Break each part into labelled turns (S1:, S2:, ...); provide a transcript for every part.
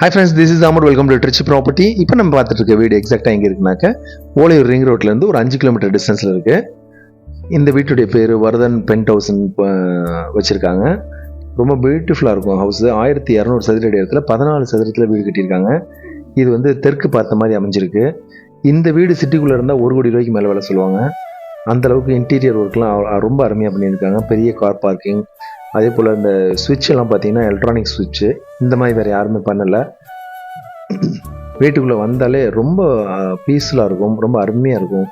S1: Hi friends this is amount welcome to Trichy property இப்போ நம்ம பார்த்துட்டு இருக்க வீடு எக்ஸாக்டாக எங்கே இருக்குனாக்க ஓலையூர் ரிங் ரோட்லேருந்து ஒரு அஞ்சு கிலோமீட்டர் டிஸ்டன்ஸில் இருக்குது இந்த வீட்டுடைய பேர் வரதன் பென்ட் ஹவுஸ்ன்னு வச்சுருக்காங்க. ரொம்ப பியூட்டிஃபுல்லாக இருக்கும் ஹவுஸ் ஆயிரத்தி இரநூறு சதுர அடி இடத்துல பதினாலு சதுரத்தில் வீடு கட்டியிருக்காங்க. இது வந்து தெற்கு பார்த்த மாதிரி அமைஞ்சிருக்கு. இந்த வீடு சிட்டிக்குள்ளே இருந்தால் ஒரு கோடி ரூபாய்க்கு மேலே வேலை சொல்லுவாங்க. அந்தளவுக்கு இன்டீரியர் ஒர்க்லாம் ரொம்ப அருமையாக பண்ணியிருக்காங்க. பெரிய கார் பார்க்கிங் அதே போல் இந்த சுவிட்ச் எல்லாம் பார்த்தீங்கன்னா எலக்ட்ரானிக் சுவிட்சு இந்த மாதிரி வேறு யாருமே பண்ணலை. வீட்டுக்குள்ளே வந்தாலே ரொம்ப பீஸ்ஃபுல்லாக இருக்கும். ரொம்ப அருமையாக இருக்கும்.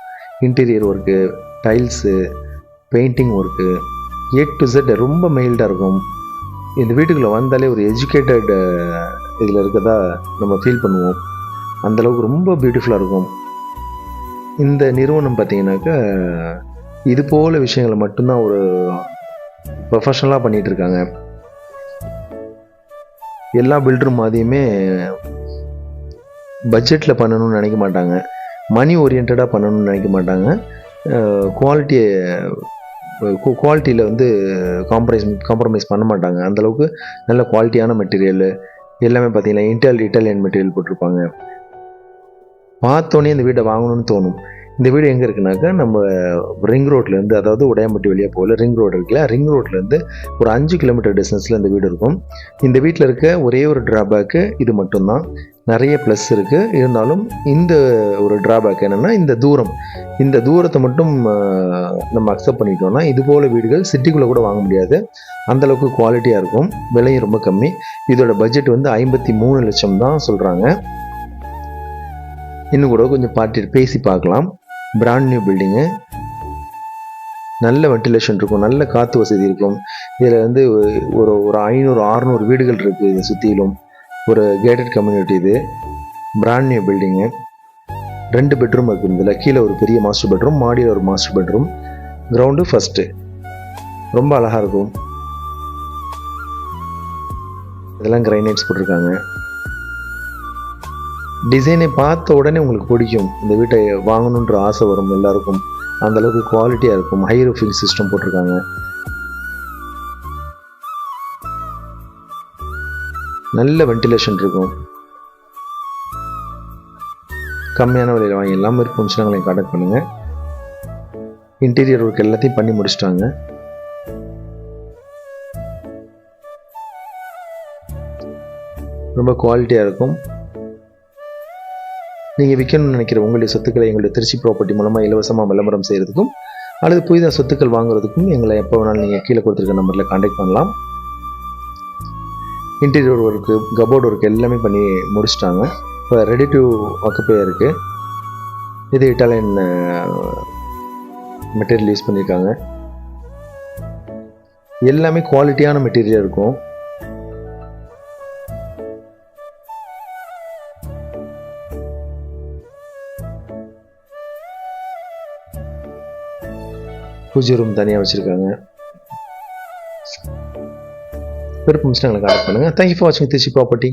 S1: Interior work tiles painting work A to Z ரொம்ப மெயில்டாக இருக்கும். இந்த வீட்டுக்குள்ளே வந்தாலே ஒரு எஜுகேட்டட் இதில் இருக்கதா நம்ம ஃபீல் பண்ணுவோம். அந்தளவுக்கு ரொம்ப பியூட்டிஃபுல்லாக இருக்கும். இந்த நிறுவனம் பார்த்தீங்கன்னாக்கா இது போல் விஷயங்களை மட்டும்தான் ஒரு ப்ரொஃபஷனலாக பண்ணிகிட்டு இருக்காங்க எல்லா பில்டரும் மாதிரியுமே பட்ஜெட்டில் பண்ணணும்னு நினைக்க மாட்டாங்க. மணி ஓரியன்டாக பண்ணணும்னு நினைக்க மாட்டாங்க. குவாலிட்டியை குவாலிட்டியில் வந்து காம்ப்ரைஸ் காம்ப்ரமைஸ் பண்ண மாட்டாங்க. அந்தளவுக்கு நல்ல குவாலிட்டியான மெட்டீரியல் எல்லாமே பார்த்தீங்கன்னா இன்டல் இட்டாலியன் மெட்டீரியல் போட்டிருப்பாங்க. பார்த்தோன்னே இந்த வீட்டை வாங்கணும்னு தோணும். இந்த வீடு எங்கே இருக்குனாக்கா நம்ம ரிங் ரோட்லேருந்து அதாவது உடையாம்பட்டி வழியாக போகல ரிங் ரோடு இருக்குல்ல ரிங் ரோட்லேருந்து ஒரு அஞ்சு கிலோமீட்டர் டிஸ்டன்ஸில் இந்த வீடு இருக்கும். இந்த வீட்டில் இருக்க ஒரே ஒரு ட்ராபேக்கு இது மட்டும்தான். நிறைய ப்ளஸ் இருக்குது இருந்தாலும் இந்த ஒரு ட்ராபேக் என்னென்னா இந்த தூரம். இந்த தூரத்தை மட்டும் நம்ம அக்செப்ட் பண்ணிட்டோம்னா இது போல் வீடுகள் சிட்டிக்குள்ளே கூட வாங்க முடியாது. அந்தளவுக்கு குவாலிட்டியாக இருக்கும். விலையும் ரொம்ப கம்மி. இதோட பட்ஜெட் வந்து ஐம்பத்தி மூணு லட்சம் தான் சொல்கிறாங்க இன்னும் கூட கொஞ்சம் பார்ட்டி பேசி பார்க்கலாம். பிராண்ட் நியூ பில்டிங்கு நல்ல வென்டிலேஷன் இருக்கும் நல்ல காற்று வசதி இருக்கும். இதில் வந்து ஒரு ஒரு ஐநூறு அறநூறு வீடுகள் இருக்குது இதை சுற்றிலும் ஒரு கேட்டட் கம்யூனிட்டி இது. பிராண்ட் நியூ பில்டிங்கு ரெண்டு பெட்ரூம் இருக்குது இதில். கீழே ஒரு பெரிய மாஸ்டர் பெட்ரூம் மாடியில் ஒரு மாஸ்டர் பெட்ரூம் கிரவுண்டு ஃபஸ்ட்டு ரொம்ப அழகாக இருக்கும். இதெல்லாம் கிரைனைட்ஸ் போட்டிருக்காங்க. டிசைனை பார்த்த உடனே உங்களுக்கு பிடிக்கும். இந்த வீட்டை வாங்கணுன்ற ஆசை வரும் எல்லாருக்கும். அந்த அளவுக்கு குவாலிட்டியாக இருக்கும். ஹை ரூஃபிங் சிஸ்டம் போட்டிருக்காங்க. நல்ல வென்டிலேஷன் இருக்கும். கம்மியான விலையில் வாங்கி எல்லாம் மாதிரி ஃபங்க்ஷன்களையும் கான்டாக்ட் பண்ணுங்கள் இன்டீரியர் ஒர்க் எல்லாத்தையும் பண்ணி முடிச்சிட்டாங்க. ரொம்ப குவாலிட்டியாக இருக்கும். நீங்கள் விற்கணும்னு நினைக்கிற உங்களுடைய சொத்துக்களை எங்களுடைய திருச்சி ப்ராப்பர்ட்டி மூலமாக இலவசமாக விளம்பரம் செய்கிறதுக்கும் அல்லது புதிதாக சொத்துக்கள் வாங்குறதுக்கும் எங்களை எப்போ வேணாலும் நீங்கள் கீழே கொடுத்துருக்க நம்பரில் காண்டாக்ட் பண்ணலாம். இன்டீரியர் ஒர்க்கு கபோர்டு ஒர்க் எல்லாமே பண்ணி முடிச்சிட்டாங்க. இப்போ ரெடி டு ஆக்குப்பே இருக்குது இது இட்டாலியன் மெட்டீரியல் யூஸ் பண்ணியிருக்காங்க எல்லாமே குவாலிட்டியான மெட்டீரியல் இருக்கும். பூஜை ரூம் தனியாக வச்சுருக்காங்க. விருப்பம் சிஸ்ட்டாங்க கால் பண்ணுங்கள் தேங்க்யூ ஃபார் வாட்சிங் திருச்சி ப்ராப்பர்ட்டி